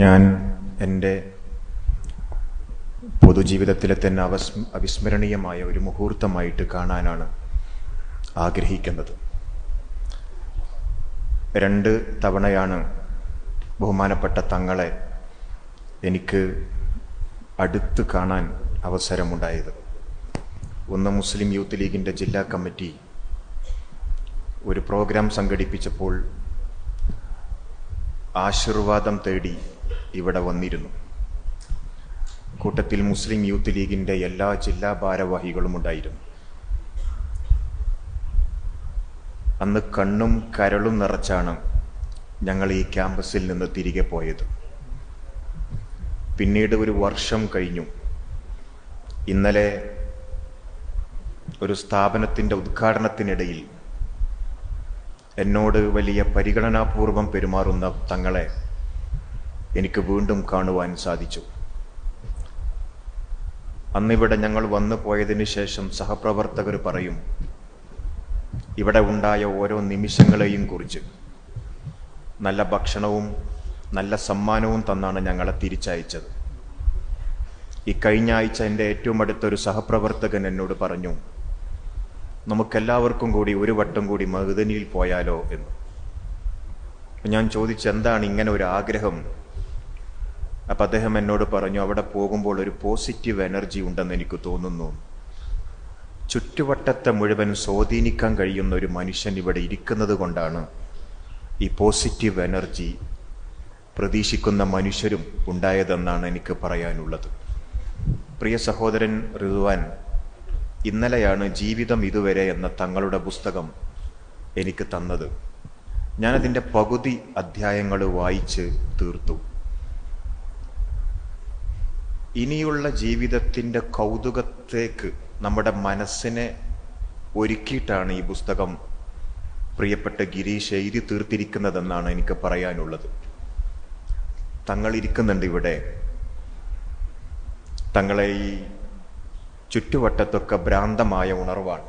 ഞാൻ എന്റെ പൊതുജീവിതത്തിലെ തന്നെ അവസ് അവിസ്മരണീയമായ ഒരു മുഹൂർത്തമായിട്ട് കാണാനാണ് ആഗ്രഹിക്കുന്നത്. രണ്ട് തവണയാണ് ബഹുമാനപ്പെട്ട തങ്ങളെ എനിക്ക് അടുത്ത് കാണാൻ അവസരമുണ്ടായത്. ഒന്ന് മുസ്ലിം യൂത്ത് ലീഗിന്റെ ജില്ലാ കമ്മിറ്റി ഒരു പ്രോഗ്രാം സംഘടിപ്പിച്ചപ്പോൾ ആശീർവാദം തേടി ഇവിടെ വന്നിരുന്നു. കൂട്ടത്തിൽ മുസ്ലിം യൂത്ത് ലീഗിന്റെ എല്ലാ ജില്ലാ ഭാരവാഹികളും ഉണ്ടായിരുന്നു. അന്ന് കണ്ണും കരളും നിറച്ചാണ് ഞങ്ങൾ ഈ ക്യാമ്പസിൽ നിന്ന് തിരികെ പോയത്. പിന്നീട് ഒരു വർഷം കഴിഞ്ഞു. ഇന്നലെ ഒരു സ്ഥാപനത്തിന്റെ ഉദ്ഘാടനത്തിനിടയിൽ എന്നോട് വലിയ പരിഗണനാപൂർവം പെരുമാറുന്ന തങ്ങളെ എനിക്ക് വീണ്ടും കാണുവാൻ സാധിച്ചു. അന്നിവിടെ ഞങ്ങൾ വന്നു പോയതിനു ശേഷം സഹപ്രവർത്തകർ പറയും ഇവിടെ ഉണ്ടായ ഓരോ നിമിഷങ്ങളെയും കുറിച്ച് നല്ല ഭക്ഷണവും നല്ല സമ്മാനവും തന്നാണ് ഞങ്ങളെ തിരിച്ചയച്ചത്. ഈ കഴിഞ്ഞ ആഴ്ച എന്റെ ഏറ്റവും അടുത്തൊരു സഹപ്രവർത്തകൻ എന്നോട് പറഞ്ഞു നമുക്കെല്ലാവർക്കും കൂടി ഒരു വട്ടം കൂടി മഹുദനിയിൽ പോയാലോ എന്ന്. ഞാൻ ചോദിച്ചെന്താണ് ഇങ്ങനെ ഒരു ആഗ്രഹം? അപ്പം അദ്ദേഹം എന്നോട് പറഞ്ഞു അവിടെ പോകുമ്പോൾ ഒരു പോസിറ്റീവ് എനർജി ഉണ്ടെന്ന് എനിക്ക് തോന്നുന്നു. ചുറ്റുവട്ടത്തെ മുഴുവൻ സ്വാധീനിക്കാൻ കഴിയുന്ന ഒരു മനുഷ്യൻ ഇവിടെ ഇരിക്കുന്നത് കൊണ്ടാണ് ഈ പോസിറ്റീവ് എനർജി പ്രതീക്ഷിക്കുന്ന മനുഷ്യരും ഉണ്ടായതെന്നാണ് എനിക്ക് പറയാനുള്ളത്. പ്രിയ സഹോദരൻ ഋതുവാൻ ഇന്നലെയാണ് ജീവിതം ഇതുവരെ എന്ന തങ്ങളുടെ പുസ്തകം എനിക്ക് തന്നത്. ഞാനതിന്റെ പകുതി അധ്യായങ്ങൾ വായിച്ച് തീർത്തു. ഇനിയുള്ള ജീവിതത്തിന്റെ കൗതുകത്തേക്ക് നമ്മുടെ മനസ്സിനെ ഒരുക്കിയിട്ടാണ് ഈ പുസ്തകം പ്രിയപ്പെട്ട ഗിരീഷ് എഴുതി തീർത്തിരിക്കുന്നതെന്നാണ് എനിക്ക് പറയാനുള്ളത്. തങ്ങൾ ഇരിക്കുന്നുണ്ട് ഇവിടെ. തങ്ങളെ ഈ ചുറ്റുവട്ടത്തൊക്കെ ഭ്രാന്തമായ ഉണർവാണ്.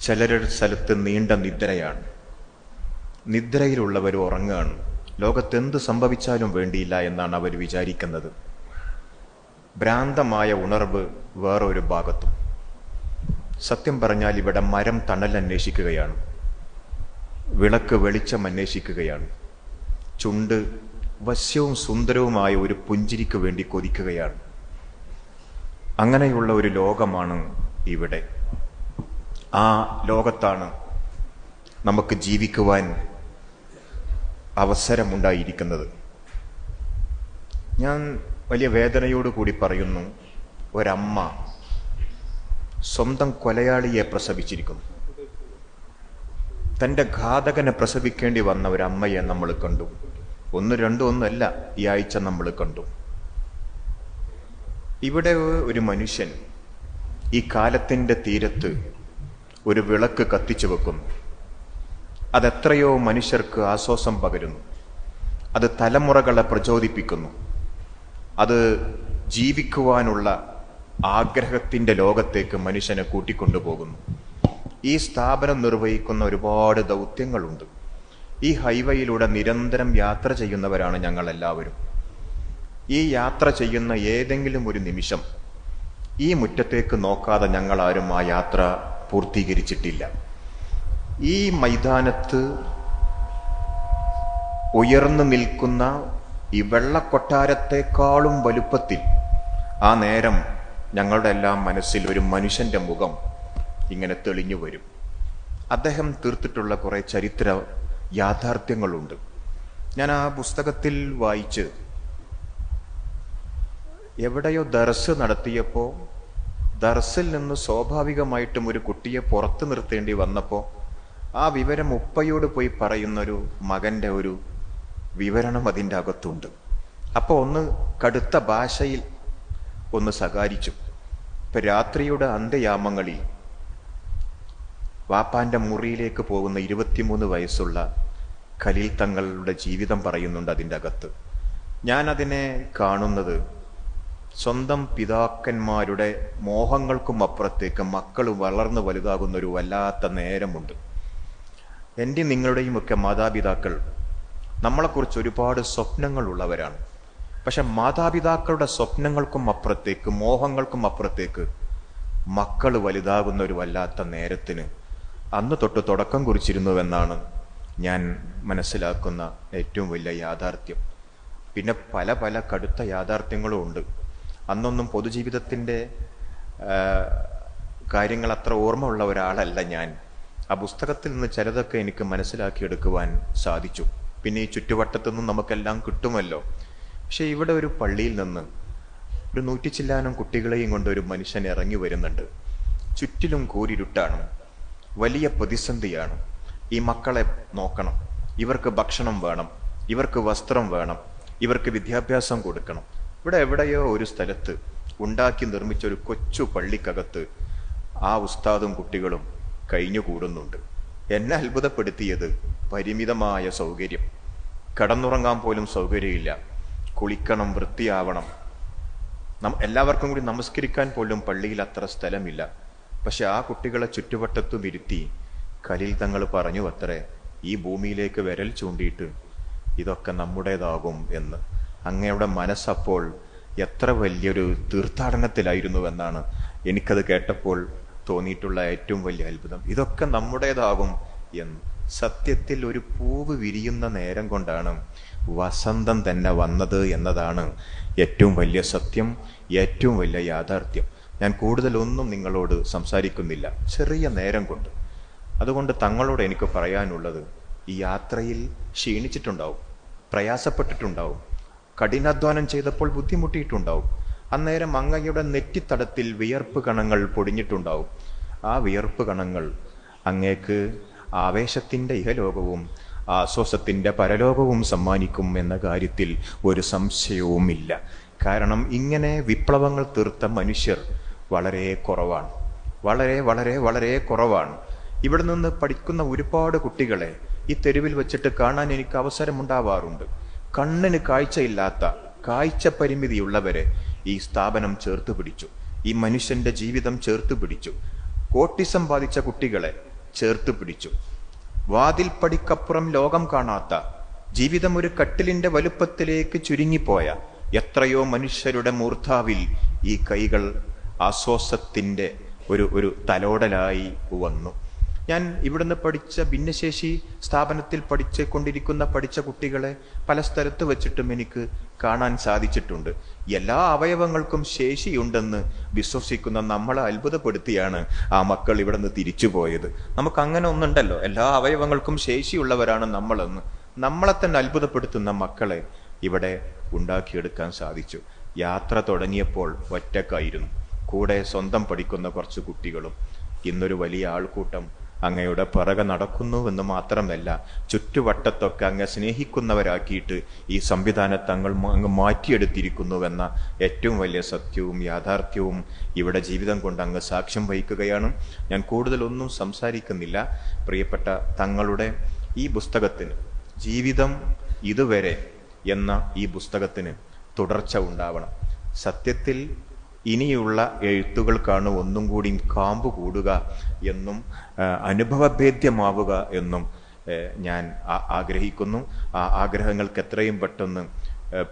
ചിലരുടെ സ്ഥലത്ത് നീണ്ട നിദ്രയാണ്. നിദ്രയിലുള്ളവർ ഉറങ്ങുകയാണ് ലോകത്ത് എന്ത് സംഭവിച്ചാലും വേണ്ടിയില്ല എന്നാണ് അവർ വിചാരിക്കുന്നത്. ഭ്രാന്തമായ ഉണർവ് വേറൊരു ഭാഗത്തും. സത്യം പറഞ്ഞാൽ ഇവിടെ മരം തണൽ അന്വേഷിക്കുകയാണ്. വിളക്ക് വെളിച്ചം അന്വേഷിക്കുകയാണ്. ചുണ്ട് വശ്യവും സുന്ദരവുമായ ഒരു പുഞ്ചിരിക്ക് വേണ്ടി കൊതിക്കുകയാണ്. അങ്ങനെയുള്ള ഒരു ലോകമാണ് ഇവിടെ. ആ ലോകത്താണ് നമുക്ക് ജീവിക്കുവാൻ അവസരമുണ്ടായിരിക്കുന്നത്. ഞാൻ വലിയ വേദനയോടുകൂടി പറയുന്നു ഒരമ്മ സ്വന്തം കൊലയാളിയെ പ്രസവിച്ചിരിക്കുന്നു. തന്റെ ഘാതകനെ പ്രസവിക്കേണ്ടി വന്ന ഒരമ്മയെ നമ്മൾ കണ്ടു. ഒന്ന് രണ്ടും ഒന്നല്ല ഈ ആഴ്ച നമ്മൾ കണ്ടു. ഇവിടെ ഒരു മനുഷ്യൻ ഈ കാലത്തിന്റെ തീരത്ത് ഒരു വിളക്ക് കത്തിച്ചു വെക്കുന്നു. അതെത്രയോ മനുഷ്യർക്ക് ആശ്വാസം പകരുന്നു. അത് തലമുറകളെ പ്രചോദിപ്പിക്കുന്നു. അത് ജീവിക്കുവാനുള്ള ആഗ്രഹത്തിന്റെ ലോകത്തേക്ക് മനുഷ്യനെ കൂട്ടിക്കൊണ്ടുപോകുന്നു. ഈ സ്ഥാപനം നിർവഹിക്കുന്ന ഒരുപാട് ദൗത്യങ്ങളുണ്ട്. ഈ ഹൈവേയിലൂടെ നിരന്തരം യാത്ര ചെയ്യുന്നവരാണ് ഞങ്ങൾ എല്ലാവരും ഈ യാത്ര ചെയ്യുന്ന ഏതെങ്കിലും ഒരു നിമിഷം ഈ മുറ്റത്തേക്ക് നോക്കാതെ ഞങ്ങളാരും ആ യാത്ര പൂർത്തീകരിച്ചിട്ടില്ല. ഈ മൈതാനത്ത് ഉയർന്നു നിൽക്കുന്ന ഈ വെള്ളക്കൊട്ടാരത്തെക്കാളും വലുപ്പത്തിൽ ആ നേരം ഞങ്ങളുടെ എല്ലാം മനസ്സിൽ ഒരു മനുഷ്യന്റെ മുഖം ഇങ്ങനെ തെളിഞ്ഞു വരും. അദ്ദേഹം തീർത്തിട്ടുള്ള കുറേ ചരിത്ര യാഥാർത്ഥ്യങ്ങളുണ്ട്. ഞാൻ ആ പുസ്തകത്തിൽ വായിച്ച് എവിടെയോ ദർസ് നടത്തിയപ്പോൾ ദർസിൽ നിന്ന് സ്വാഭാവികമായിട്ടും ഒരു കുട്ടിയെ പുറത്തു നിർത്തേണ്ടി വന്നപ്പോൾ ആ വിവരം ഉപ്പയോട് പോയി പറയുന്നൊരു മകന്റെ ഒരു വിവരണം അതിന്റെ അകത്തുണ്ട്. അപ്പോൾ ഒന്ന് കടുത്ത ഭാഷയിൽ ഒന്ന് സകാരിച്ചു ഇപ്പം രാത്രിയുടെ അന്ത്യയാമങ്ങളിൽ വാപ്പാന്റെ മുറിയിലേക്ക് പോകുന്ന ഇരുപത്തിമൂന്ന് വയസ്സുള്ള ഖലീൽ തങ്ങളുടെ ജീവിതം പറയുന്നുണ്ട് അതിന്റെ അകത്ത്. ഞാൻ അതിനെ കാണുന്നത് സ്വന്തം പിതാക്കന്മാരുടെ മോഹങ്ങൾക്കും അപ്പുറത്തേക്ക് മക്കൾ വളർന്നു വലുതാകുന്ന ഒരു വല്ലാത്ത നേരമുണ്ട്. എന്റെ നിങ്ങളുടെയും ഒക്കെ മാതാപിതാക്കൾ നമ്മളെക്കുറിച്ച് ഒരുപാട് സ്വപ്നങ്ങളുള്ളവരാണ്. പക്ഷെ മാതാപിതാക്കളുടെ സ്വപ്നങ്ങൾക്കും അപ്പുറത്തേക്ക് മോഹങ്ങൾക്കും അപ്പുറത്തേക്ക് മക്കൾ വലുതാകുന്ന ഒരു വല്ലാത്ത നേരത്തിന് അന്ന് തൊട്ട് തുടക്കം കുറിച്ചിരുന്നുവെന്നാണ് ഞാൻ മനസ്സിലാക്കുന്ന ഏറ്റവും വലിയ യാഥാർത്ഥ്യം. പിന്നെ പല പല കടുത്ത യാഥാർത്ഥ്യങ്ങളും ഉണ്ട്. അന്നൊന്നും പൊതുജീവിതത്തിന്റെ കാര്യങ്ങൾ അത്ര ഓർമ്മ ഉള്ള ഒരാളല്ല ഞാൻ. ആ പുസ്തകത്തിൽ നിന്ന് ചിലതൊക്കെ എനിക്ക് മനസ്സിലാക്കിയെടുക്കുവാൻ സാധിച്ചു. പിന്നെ ഈ ചുറ്റുവട്ടത്തുനിന്നും നമുക്കെല്ലാം കിട്ടുമല്ലോ. പക്ഷെ ഇവിടെ ഒരു പള്ളിയിൽ നിന്ന് ഒരു നൂറ്റിച്ചില്ലാനം കുട്ടികളെയും കൊണ്ട് ഒരു മനുഷ്യൻ ഇറങ്ങി വരുന്നുണ്ട്. ചുറ്റിലും കൂരിരുട്ടാണ്. വലിയ പ്രതിസന്ധിയാണ്. ഈ മക്കളെ നോക്കണം. ഇവർക്ക് ഭക്ഷണം വേണം. ഇവർക്ക് വസ്ത്രം വേണം. ഇവർക്ക് വിദ്യാഭ്യാസം കൊടുക്കണം. ഇവിടെ എവിടെയോ ഒരു സ്ഥലത്ത് ഉണ്ടാക്കി നിർമ്മിച്ച ഒരു കൊച്ചു പള്ളിക്കകത്ത് ആ ഉസ്താദും കുട്ടികളും കഴിഞ്ഞുകൂടുന്നുണ്ട്. എന്നെ അത്ഭുതപ്പെടുത്തിയത് പരിമിതമായ സൗകര്യം. കടന്നുറങ്ങാൻ പോലും സൗകര്യമില്ല. കുളിക്കണം വൃത്തിയാവണം. നം എല്ലാവർക്കും കൂടി നമസ്കരിക്കാൻ പോലും പള്ളിയിൽ അത്ര സ്ഥലമില്ല. പക്ഷെ ആ കുട്ടികളെ ചുറ്റുവട്ടത്തു ഇരുത്തി കലിൽ തങ്ങൾ പറഞ്ഞു അത്രേ ഈ ഭൂമിയിലേക്ക് വിരൽ ചൂണ്ടിയിട്ട് ഇതൊക്കെ നമ്മുടേതാകും എന്ന്. അങ്ങയുടെ മനസ്സപ്പോൾ എത്ര വലിയൊരു തീർത്ഥാടനത്തിലായിരുന്നുവെന്നാണ് എനിക്കത് കേട്ടപ്പോൾ തോന്നിയിട്ടുള്ള ഏറ്റവും വലിയ അത്ഭുതം. ഇതൊക്കെ നമ്മുടേതാകും എന്ന്. സത്യത്തിൽ ഒരു പൂവ് വിരിയുന്ന നേരം കൊണ്ടാണ് വസന്തം തന്നെ വന്നത് എന്നതാണ് ഏറ്റവും വലിയ സത്യം ഏറ്റവും വലിയ യാഥാർത്ഥ്യം. ഞാൻ കൂടുതലൊന്നും നിങ്ങളോട് സംസാരിക്കുന്നില്ല. ചെറിയ നേരം കൊണ്ട്. അതുകൊണ്ട് തങ്ങളോട് എനിക്ക് പറയാനുള്ളത് ഈ യാത്രയിൽ ക്ഷീണിച്ചിട്ടുണ്ടാവും പ്രയാസപ്പെട്ടിട്ടുണ്ടാവും കഠിനാധ്വാനം ചെയ്തപ്പോൾ ബുദ്ധിമുട്ടിയിട്ടുണ്ടാവും അന്നേരം അങ്ങയുടെ നെറ്റിത്തടത്തിൽ വിയർപ്പ് കണങ്ങൾ പൊടിഞ്ഞിട്ടുണ്ടാവും. ആ വിയർപ്പ് കണങ്ങൾ അങ്ങേക്ക് ആവേശത്തിന്റെ ഇഹലോകവും ആശ്വാസത്തിന്റെ പരലോകവും സമ്മാനിക്കും എന്ന കാര്യത്തിൽ ഒരു സംശയവുമില്ല. കാരണം ഇങ്ങനെ വിപ്ലവങ്ങൾ തീർത്ത മനുഷ്യർ വളരെ കുറവാണ്. വളരെ വളരെ വളരെ കുറവാണ്. ഇവിടെ നിന്ന് പഠിക്കുന്ന ഒരുപാട് കുട്ടികളെ ഈ തെരുവിൽ വെച്ചിട്ട് കാണാൻ എനിക്ക് അവസരമുണ്ടാവാറുണ്ട്. കണ്ണിന് കാഴ്ചയില്ലാത്ത കാഴ്ച പരിമിതിയുള്ളവരെ ഈ സ്ഥാപനം ചേർത്ത് പിടിച്ചു. ഈ മനുഷ്യന്റെ ജീവിതം ചേർത്ത് പിടിച്ചു. കോട്ടിസം ബാധിച്ച കുട്ടികളെ ചേർത്ത് പിടിച്ചു. വാതിൽ പടിക്കപ്പുറം ലോകം കാണാത്ത ജീവിതം ഒരു കട്ടിലിന്റെ വലുപ്പത്തിലേക്ക് ചുരുങ്ങിപ്പോയ എത്രയോ മനുഷ്യരുടെ മൂർധാവിൽ ഈ കൈകൾ ആശ്വാസത്തിന്റെ ഒരു ഒരു തലോടലായി വന്നു. ഞാൻ ഇവിടുന്ന് പഠിച്ച ഭിന്നശേഷി സ്ഥാപനത്തിൽ പഠിച്ചു കൊണ്ടിരിക്കുന്ന പഠിച്ച കുട്ടികളെ പല സ്ഥലത്ത് വെച്ചിട്ടും എനിക്ക് കാണാൻ സാധിച്ചിട്ടുണ്ട്. എല്ലാ അവയവങ്ങൾക്കും ശേഷിയുണ്ടെന്ന് വിശ്വസിക്കുന്ന നമ്മളെ അത്ഭുതപ്പെടുത്തിയാണ് ആ മക്കൾ ഇവിടെ നിന്ന് തിരിച്ചു പോയത്. നമുക്ക് അങ്ങനെ ഒന്നുണ്ടല്ലോ. എല്ലാ അവയവങ്ങൾക്കും ശേഷിയുള്ളവരാണ് നമ്മളെന്ന്. നമ്മളെ തന്നെ അത്ഭുതപ്പെടുത്തുന്ന മക്കളെ ഇവിടെ ഉണ്ടാക്കിയെടുക്കാൻ സാധിച്ചു. യാത്ര തുടങ്ങിയപ്പോൾ ഒറ്റക്കായിരുന്നു. കൂടെ സ്വന്തം പഠിക്കുന്ന കുറച്ച് കുട്ടികളും ഇന്നൊരു വലിയ ആൾക്കൂട്ടം അങ്ങയുടെ പിറകെ നടക്കുന്നുവെന്ന് മാത്രമല്ല ചുറ്റുവട്ടത്തൊക്കെ അങ്ങ് സ്നേഹിക്കുന്നവരാക്കിയിട്ട് ഈ സംവിധാനത്തെ അങ്ങ് അങ്ങ് മാറ്റിയെടുത്തിരിക്കുന്നുവെന്ന ഏറ്റവും വലിയ സത്യവും യാഥാർത്ഥ്യവും ഇവിടെ ജീവിതം കൊണ്ട് അങ്ങ് സാക്ഷ്യം വഹിക്കുകയാണ്. ഞാൻ കൂടുതലൊന്നും സംസാരിക്കുന്നില്ല. പ്രിയപ്പെട്ട തങ്ങളുടെ ഈ പുസ്തകത്തിന് ജീവിതം ഇതുവരെ എന്ന ഈ പുസ്തകത്തിന് തുടർച്ച ഉണ്ടാവണം. സത്യത്തിൽ ഇനിയുള്ള എഴുത്തുകൾക്കാണ് ഒന്നും കൂടി കാമ്പ് കൂടുക എന്നും അനുഭവഭേദ്യമാവുക എന്നും ഞാൻ ആഗ്രഹിക്കുന്നു. ആ ആഗ്രഹങ്ങൾക്ക് എത്രയും പെട്ടെന്ന്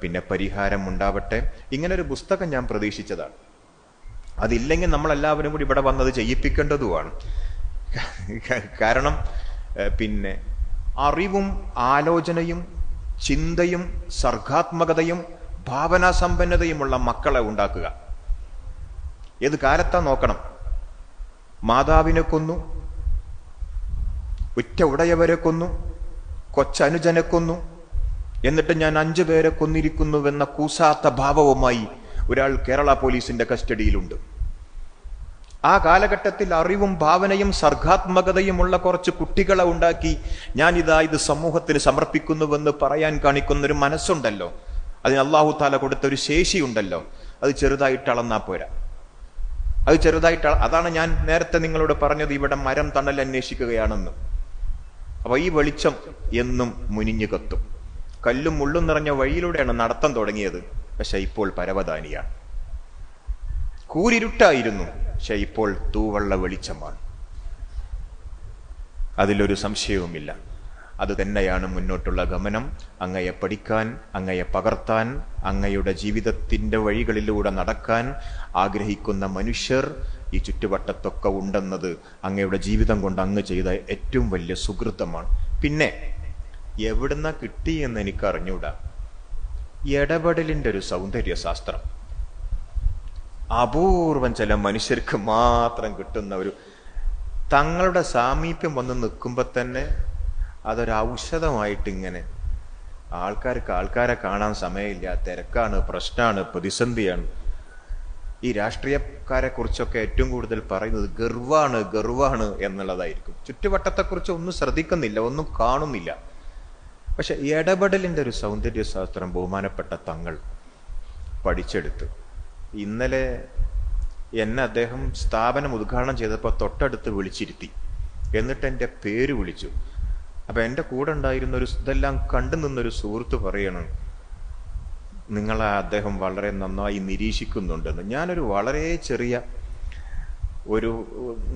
പിന്നെ പരിഹാരം ഉണ്ടാവട്ടെ. ഇങ്ങനൊരു പുസ്തകം ഞാൻ പ്രതീക്ഷിച്ചതാണ്. അതില്ലെങ്കിൽ നമ്മളെല്ലാവരും കൂടി ഇവിടെ വന്നത് ചെയ്യിപ്പിക്കേണ്ടതുമാണ്. കാരണം പിന്നെ അറിവും ആലോചനയും ചിന്തയും സർഗാത്മകതയും ഭാവനാസമ്പന്നതയുമുള്ള മക്കളെ ഉണ്ടാക്കുക. ഏത് കാലത്താ നോക്കണം? മാതാവിനെ കൊന്നു ഉറ്റ ഉടയവരെ കൊന്നു കൊച്ചനുജനെ കൊന്നു എന്നിട്ട് ഞാൻ അഞ്ചു പേരെ കൊന്നിരിക്കുന്നുവെന്ന കൂസാത്ത ഭാവവുമായി ഒരാൾ കേരള പോലീസിന്റെ കസ്റ്റഡിയിലുണ്ട്. ആ കാലഘട്ടത്തിൽ അറിവും ഭാവനയും സർഗാത്മകതയുമുള്ള കുറച്ച് കുട്ടികളെ ഉണ്ടാക്കി ഞാൻ ഇതാ സമൂഹത്തിന് സമർപ്പിക്കുന്നുവെന്ന് പറയാൻ കാണിക്കുന്ന ഒരു മനസ്സുണ്ടല്ലോ. അതിന് അള്ളാഹു താല കൊടുത്ത ഒരു ശേഷിയുണ്ടല്ലോ. അത് ചെറുതായിട്ട് അളന്നാ പോരാ. അത് ചെറുതായിട്ട് അതാണ് ഞാൻ നേരത്തെ നിങ്ങളോട് പറഞ്ഞത് ഇവിടെ മരം തണൽ അന്വേഷിക്കുകയാണെന്ന്. അപ്പൊ ഈ വെളിച്ചം എന്നും മുനിഞ്ഞു കത്തും. കല്ലും മുള്ളും നിറഞ്ഞ വഴിയിലൂടെയാണ് നടത്തം തുടങ്ങിയത്. പക്ഷെ ഇപ്പോൾ പരവതാനിയാണ്. കൂരിരുട്ടായിരുന്നു. പക്ഷെ ഇപ്പോൾ തൂവള്ള വെളിച്ചമാണ്. അതിലൊരു സംശയവുമില്ല. അത് തന്നെയാണ് മുന്നോട്ടുള്ള ഗമനം. അങ്ങയെ പഠിക്കാൻ അങ്ങയെ പകർത്താൻ അങ്ങയുടെ ജീവിതത്തിന്റെ വഴികളിലൂടെ നടക്കാൻ ആഗ്രഹിക്കുന്ന മനുഷ്യർ ഈ ചുറ്റുവട്ടത്തൊക്കെ ഉണ്ടെന്നത് അങ്ങയുടെ ജീവിതം കൊണ്ട് അങ്ങ് ചെയ്ത ഏറ്റവും വലിയ സുഹൃത്തമാണ്. പിന്നെ എവിടുന്ന കിട്ടി എന്ന് എനിക്ക് അറിഞ്ഞൂടാ ഇടപെടലിന്റെ ഒരു സൗന്ദര്യ ശാസ്ത്രം അപൂർവം ചില മനുഷ്യർക്ക് മാത്രം കിട്ടുന്ന ഒരു തങ്ങളുടെ സാമീപ്യം വന്ന് നിൽക്കുമ്പോൾ തന്നെ അതൊരു ഔഷധമായിട്ട് ഇങ്ങനെ ആൾക്കാർക്ക് ആൾക്കാരെ കാണാൻ സമയമില്ല. തിരക്കാണ് പ്രശ്നമാണ് പ്രതിസന്ധിയാണ്. ഈ രാഷ്ട്രീയക്കാരെ കുറിച്ചൊക്കെ ഏറ്റവും കൂടുതൽ പറയുന്നത് ഗർവാണ് ഗർവാണ് എന്നുള്ളതായിരിക്കും. ചുറ്റുവട്ടത്തെക്കുറിച്ച് ഒന്നും ശ്രദ്ധിക്കുന്നില്ല ഒന്നും കാണുന്നില്ല. പക്ഷെ ഇടപെടലിന്റെ ഒരു സൗന്ദര്യശാസ്ത്രം ബഹുമാനപ്പെട്ട തങ്ങൾ പഠിച്ചെടുത്തു. ഇന്നലെ എന്നെ അദ്ദേഹം സ്ഥാപനം ഉദ്ഘാടനം ചെയ്തപ്പോൾ തൊട്ടടുത്ത് വിളിച്ചിരുത്തി. എന്നിട്ട് എന്റെ പേര് വിളിച്ചു. അപ്പൊ എന്റെ കൂടെ ഉണ്ടായിരുന്ന ഒരു ഇതെല്ലാം കണ്ടു നിന്നൊരു സുഹൃത്ത് പറയണം നിങ്ങളെ അദ്ദേഹം വളരെ നന്നായി നിരീക്ഷിക്കുന്നുണ്ടെന്ന്. ഞാനൊരു വളരെ ചെറിയ ഒരു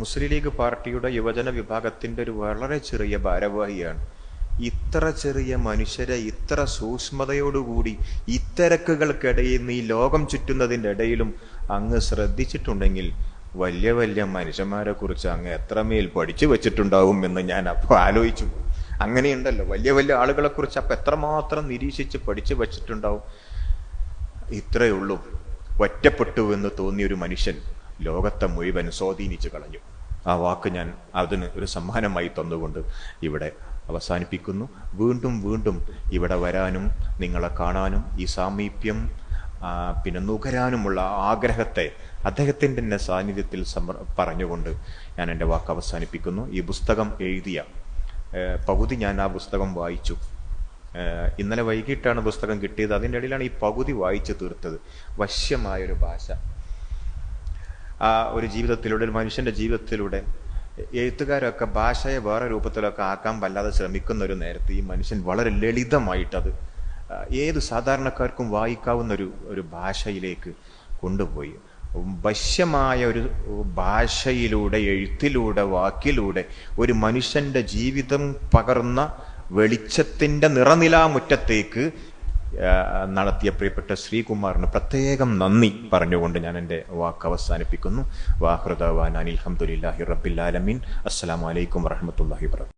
മുസ്ലിം ലീഗ് പാർട്ടിയുടെ യുവജന വിഭാഗത്തിന്റെ ഒരു വളരെ ചെറിയ ഭാരവാഹിയാണ്. ഇത്ര ചെറിയ മനുഷ്യരെ ഇത്ര സൂക്ഷ്മതയോടുകൂടി ഇത്തരക്കുകൾക്കിടയിൽ നിന്ന് ഈ ലോകം ചുറ്റുന്നതിന്റെ ഇടയിലും അങ്ങ് ശ്രദ്ധിച്ചിട്ടുണ്ടെങ്കിൽ വലിയ വലിയ മനുഷ്യന്മാരെ കുറിച്ച് അങ്ങ് എത്രമേൽ പഠിച്ചു വെച്ചിട്ടുണ്ടാവും എന്ന് ഞാൻ അപ്പോൾ ആലോചിച്ചു. അങ്ങനെയുണ്ടല്ലോ. വലിയ വലിയ ആളുകളെ കുറിച്ച് അപ്പൊ എത്രമാത്രം നിരീക്ഷിച്ച് പഠിച്ചു വച്ചിട്ടുണ്ടാവും? ഇത്രയേ ഉള്ളൂ. ഒറ്റപ്പെട്ടു എന്ന് തോന്നിയ ഒരു മനുഷ്യൻ ലോകത്തെ മുഴുവൻ സ്വാധീനിച്ചു കളഞ്ഞു. ആ വാക്ക് ഞാൻ അതിന് ഒരു സമ്മാനമായി തന്നുകൊണ്ട് ഇവിടെ അവസാനിപ്പിക്കുന്നു. വീണ്ടും വീണ്ടും ഇവിടെ വരാനും നിങ്ങളെ കാണാനും ഈ സാമീപ്യം പിന്നെ നുകരാനുമുള്ള ആഗ്രഹത്തെ അദ്ദേഹത്തിന്റെ തന്നെ സാന്നിധ്യത്തിൽ സമർ പറഞ്ഞുകൊണ്ട് ഞാൻ എന്റെ വാക്ക് അവസാനിപ്പിക്കുന്നു. ഈ പുസ്തകം എഴുതിയ പകുതി ഞാൻ ആ പുസ്തകം വായിച്ചു. ഇന്നലെ വൈകിട്ടാണ് പുസ്തകം കിട്ടിയത്. അതിന്റെ ഇടയിലാണ് ഈ പകുതി വായിച്ചു തീർത്തത്. വശ്യമായൊരു ഭാഷ. ആ ഒരു ജീവിതത്തിലൂടെ ഒരു മനുഷ്യന്റെ ജീവിതത്തിലൂടെ എഴുത്തുകാരൊക്കെ ഭാഷയെ വേറെ രൂപത്തിലൊക്കെ ആക്കാൻ വല്ലാതെ ശ്രമിക്കുന്ന ഒരു നേരത്ത് ഈ മനുഷ്യൻ വളരെ ലളിതമായിട്ടത് ഏത് സാധാരണക്കാർക്കും വായിക്കാവുന്ന ഒരു ഒരു ഭാഷയിലേക്ക് കൊണ്ടുപോയി. വശ്യമായ ഒരു ഭാഷയിലൂടെ എഴുത്തിലൂടെ വാക്കിലൂടെ ഒരു മനുഷ്യന്റെ ജീവിതം പകർന്ന വെളിച്ചത്തിന്റെ നിറനിലാമുറ്റത്തേക്ക് നടത്തിയ പ്രിയപ്പെട്ട ശ്രീകുമാറിന് പ്രത്യേകം നന്ദി പറഞ്ഞുകൊണ്ട് ഞാൻ എന്റെ വാക്ക് അവസാനിപ്പിക്കുന്നു. വാഹൃദവാൻ അനിൽ അഹമ്മദില്ലാഹി റബ്ബിൽ ആലമീൻ. അസ്സലാമു അലൈക്കും വറഹ്മത്തുള്ളാഹി വബറകാതുഹു.